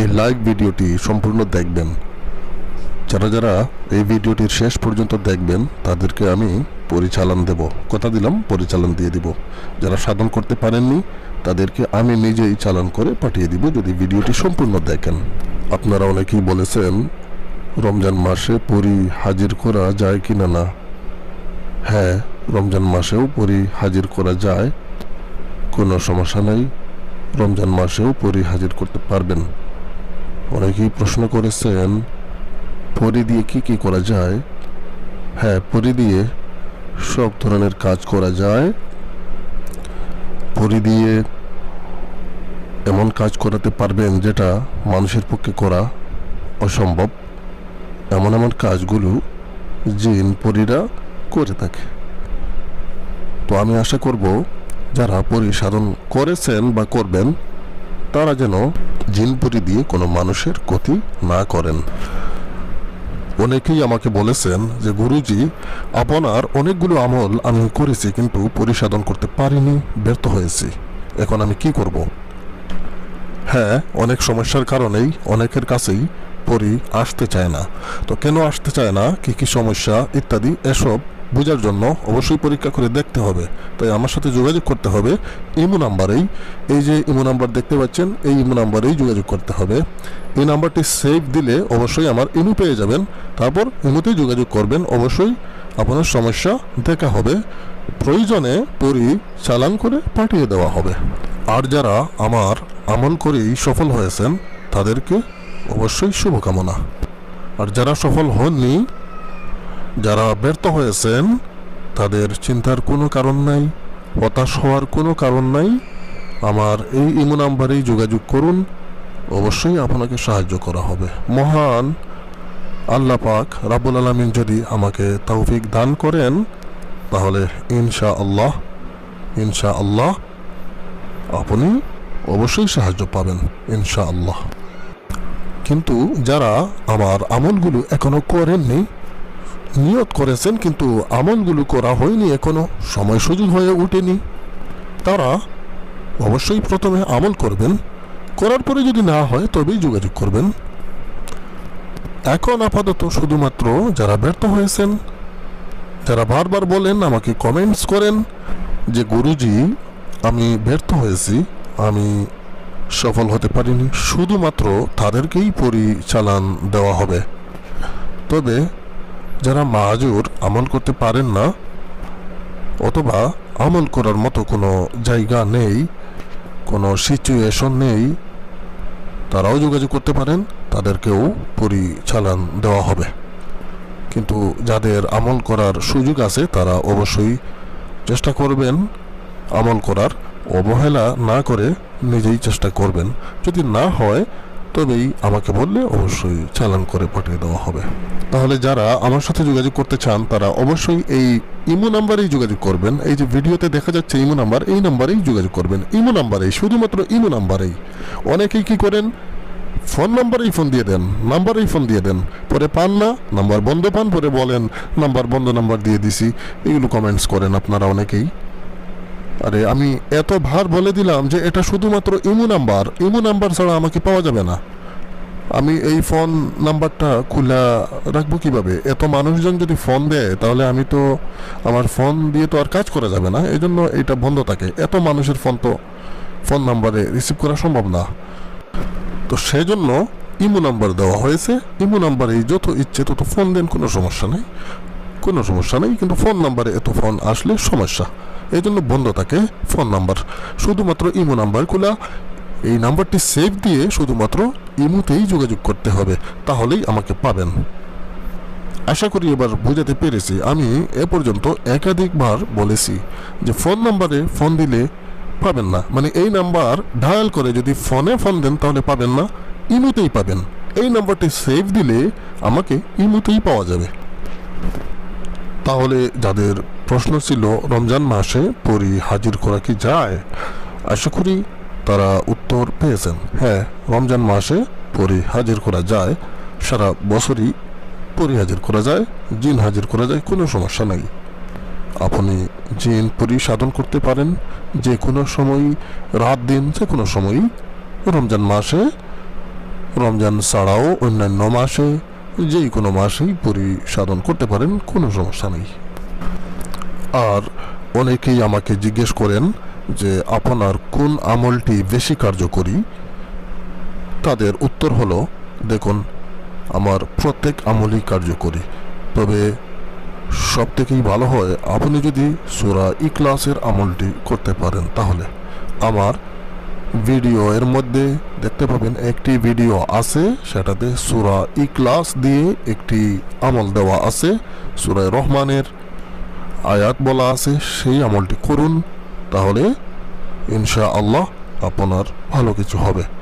এই লাইভ ভিডিওটি সম্পূর্ণ দেখবেন। যারা যারা এই ভিডিওটির শেষ পর্যন্ত দেখবেন, তাদেরকে আমি পরিচালন দেব। কথা দিলাম, পরিচালন দিয়ে দিব। যারা সাধন করতে পারেননি, তাদেরকে আমি নিজেই চালান করে পাঠিয়ে দিব যদি ভিডিওটি সম্পূর্ণ দেখেন। আপনারা অনেকেই বলেছেন, রমজান মাসে পরি হাজির করা যায় কি না না? হ্যাঁ রমজান মাসেও পরি হাজির করা যায়। কোনো সমস্যা নাই। রমজান মাসেও পরি হাজির করতে পারবেন। অনেকেই প্রশ্ন করেছেন, পরি দিয়ে কি কি করা যায়? হ্যাঁ পরি দিয়ে সব ধরনের কাজ করা যায়। পরি দিয়ে এমন কাজ করাতে পারবেন যেটা মানুষের পক্ষে করা অসম্ভব। এমন এমন কাজগুলো জিন পরীরা করে থাকে। তো আমি আশা করব, যারা পরি সাধন করেছেন বা করবেন, তারা যেন জিনপুরি দিয়ে কোনো মানুষের ক্ষতি না করেন। অনেকেই আমাকে বলেছেন যে, গুরুজি, আপনার অনেকগুলো আমল আমি করেছি কিন্তু পরিসাধন করতে পারিনি, ব্যর্থ হয়েছি। এখন আমি কি করব? হ্যাঁ অনেক সমস্যার কারণেই অনেকের কাছেই পরি আসতে চায় না। তো কেন আসতে চায় না? কি কি সমস্যা? ইত্যাদি, এসব বোঝার জন্য অবশ্যই পরীক্ষা করে দেখতে হবে। তাই আমার সাথে যোগাযোগ করতে হবে। ইমো নাম্বারেই, এই যে ইমো নাম্বার দেখতে পাচ্ছেন, এই ইমো নাম্বারেই যোগাযোগ করতে হবে। এই নাম্বারটি সেভ দিলে অবশ্যই আমার ইমো পেয়ে যাবেন। তারপর ইমোতেই যোগাযোগ করবেন। অবশ্যই আপনার সমস্যা দেখা হবে। প্রয়োজনে পরি চালান করে পাঠিয়ে দেওয়া হবে। আর যারা আমার আমল করেই সফল হয়েছেন, তাদেরকে অবশ্যই শুভকামনা। আর যারা সফল হননি যারা ব্যর্থ হয়েছেন, তাদের চিন্তার কোনো কারণ নাই, হতাশ হওয়ার কোনো কারণ নাই। আমার এই ইমো নাম্বারেই যোগাযোগ করুন, অবশ্যই আপনাকে সাহায্য করা হবে। মহান আল্লাহ পাক রাবুল আলমিন যদি আমাকে তৌফিক দান করেন, তাহলে ইনশা আল্লাহ ইনশা আল্লাহ আপনি অবশ্যই সাহায্য পাবেন ইনশা আল্লাহ কিন্তু যারা আমার আমলগুলো এখনও করেননি নিয়ত করেছেন, কিন্তু আমলগুলো করা হয়নি এখনও, সময় সুযোগ হয়ে ওঠেনি। তারা অবশ্যই প্রথমে আমল করবেন, করার পরে যদি না হয় তবেই যোগাযোগ করবেন। এখন আপাতত শুধুমাত্র যারা ব্যর্থ হয়েছেন, যারা বারবার বলেন, আমাকে কমেন্টস করেন যে, গুরুজি, আমি ব্যর্থ হয়েছি, আমি সফল হতে পারিনি, শুধুমাত্র তাদেরকেই পরিচালন দেওয়া হবে। তবে যারা মাহাজুর আমল করতে পারেন না, অথবা আমল করার মতো কোনো জায়গা নেই, কোনো সিচুয়েশন নেই, তারাও যোগাযোগ করতে পারেন, তাদেরকেও পরিচালন দেওয়া হবে। কিন্তু যাদের আমল করার সুযোগ আছে, তারা অবশ্যই চেষ্টা করবেন আমল করার। অবহেলা না করে নিজেই চেষ্টা করবেন। যদি না হয় তবেই আমাকে বললে অবশ্যই চালান করে পাঠিয়ে দেওয়া হবে। তাহলে যারা আমার সাথে যোগাযোগ করতে চান, তারা অবশ্যই এই ইমো নাম্বারেই যোগাযোগ করবেন। এই যে ভিডিওতে দেখা যাচ্ছে ইমো নাম্বার, এই নাম্বারেই যোগাযোগ করবেন। ইমো নাম্বারেই, শুধুমাত্র ইমো নাম্বারেই। অনেকেই কি করেন? ফোন নাম্বারেই ফোন দিয়ে দেন, নাম্বারেই ফোন দিয়ে দেন। পরে পান না, নাম্বার বন্ধ পান, পরে বলেন, নাম্বার বন্ধ, নাম্বার দিয়ে দিছি। এগুলো কমেন্টস করেন আপনারা অনেকেই। আরে, আমি এত ভার বলে দিলাম যে এটা শুধুমাত্র ইমো নাম্বার। ইমো নাম্বার ছাড়া আমাকে পাওয়া যাবে না। আমি এই ফোন নাম্বারটা খোলা রাখব কীভাবে? এত মানুষজন যদি ফোন দেয়, তাহলে আমি তো আমার ফোন দিয়ে তো আর কাজ করা যাবে না। এই জন্য এটা বন্ধ থাকে। এত মানুষের ফোন তো ফোন নাম্বারে রিসিভ করা সম্ভব না। তো সেই জন্য ইমো নাম্বার দেওয়া হয়েছে। ইমো নাম্বারে যত ইচ্ছে তত ফোন দেন, কোনো সমস্যা নেই। কোনো সমস্যা নেই, কিন্তু ফোন নাম্বারে এত ফোন আসলে সমস্যা। এই জন্য বন্ধ থাকে ফোন নাম্বার। শুধুমাত্র ইমো নাম্বার খোলা। এই নাম্বারটি সেভ দিয়ে শুধুমাত্র ইমোতেই যোগাযোগ করতে হবে, তাহলেই আমাকে পাবেন। আশা করি এবার বোঝাতে পেরেছি। আমি এ পর্যন্ত একাধিকবার বলেছি যে ফোন নাম্বারে ফোন দিলে পাবেন না। মানে এই নাম্বার ডায়াল করে যদি ফোনে ফোন দেন, তাহলে পাবেন না, ইমোতেই পাবেন। এই নাম্বারটি সেভ দিলে আমাকে ইমোতেই পাওয়া যাবে। তাহলে যাদের প্রশ্ন ছিল রমজান মাসে পরি হাজির করা কি যায়, আশা করি তারা উত্তর পেয়েছেন। হ্যাঁ রমজান মাসে পরি হাজির করা যায়, সারা বছরই পরি হাজির করা যায়, জিন হাজির করা যায়, কোনো সমস্যা নাই। আপনি জিন পরি সাধন করতে পারেন, যে কোনো সময়, রাত দিন যে কোনো সময়ই রমজান মাসে, রমজান ছাড়াও অন্যান্য মাসে যেই কোনো মাসেই পরিসাধন করতে পারেন, কোনো সমস্যা নেই। আর অনেকেই আমাকে জিজ্ঞেস করেন যে, আপনার কোন আমলটি বেশি কার্যকরী? তাদের উত্তর হলো, দেখুন, আমার প্রত্যেক আমলই কার্যকরী। তবে সব থেকেই ভালো হয়, আপনি যদি সুরা ইকলাসের আমলটি করতে পারেন তাহলে। আমার ভিডিও এর মধ্যে দেখতে পাবেন একটি ভিডিও আছে, সেটাতে সুরা ইকলাস দিয়ে একটি আমল দেওয়া আছে। সুরায় রহমানের আয়াত বলা আছে, সেই আমলটি করুন, তাহলে ইনশা আল্লাহ আপনার ভালো কিছু হবে।